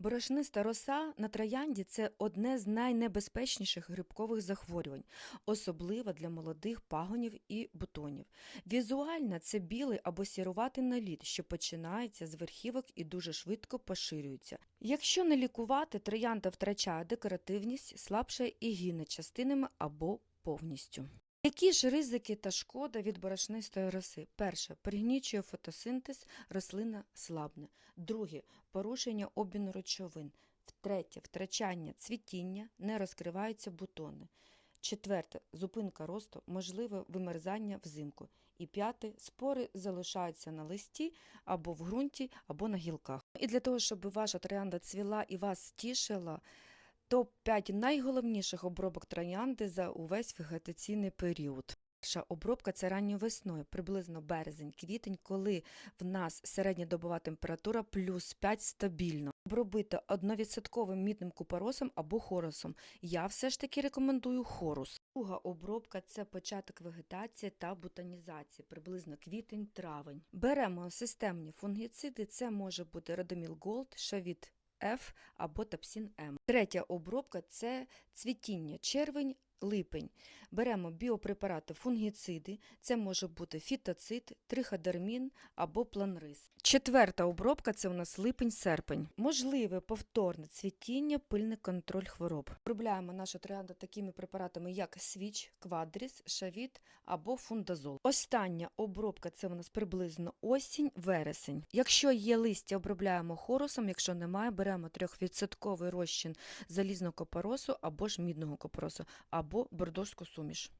Борошниста роса на троянді це одне з найнебезпечніших грибкових захворювань, особливо для молодих пагонів і бутонів. Візуально це білий або сіруватий наліт, що починається з верхівок і дуже швидко поширюється. Якщо не лікувати, троянда втрачає декоративність, слабше і гине частинами або повністю. Які ж ризики та шкода від борошнистої роси? Перше пригнічує фотосинтез, рослина слабне. Друге порушення обміну речовин. Третє втрачання цвітіння, не розкриваються бутони. Четверте зупинка росту, можливе вимерзання взимку. І п'яте спори залишаються на листі або в ґрунті, або на гілках. І для того, щоб ваша троянда цвіла і вас тішила, топ-5 найголовніших обробок троянди за увесь вегетаційний період. Перша обробка це ранньою весною, приблизно березень-квітень, коли в нас середньодобова температура плюс 5 стабільно. Обробити одновідсотковим мідним купоросом або хорусом. Я все ж таки рекомендую хорус. Друга обробка це початок вегетації та бутонізації, приблизно квітень-травень. Беремо системні фунгіциди, це може бути Родоміл Голд, Шавіт F або Тапсін М. Третя обробка це цвітіння, червень, липень. Беремо біопрепарати фунгіциди, це може бути фітоцид, триходермін або планрис. Четверта обробка це у нас липень-серпень. Можливе повторне цвітіння, пильний контроль хвороб. Обробляємо нашу троянду такими препаратами, як свіч, квадріс, шавіт або фундазол. Остання обробка це у нас приблизно осінь, вересень. Якщо є листя, обробляємо хорусом, якщо немає, беремо 3% розчин залізного копоросу або ж мідного копоросу, або бордоську суміш.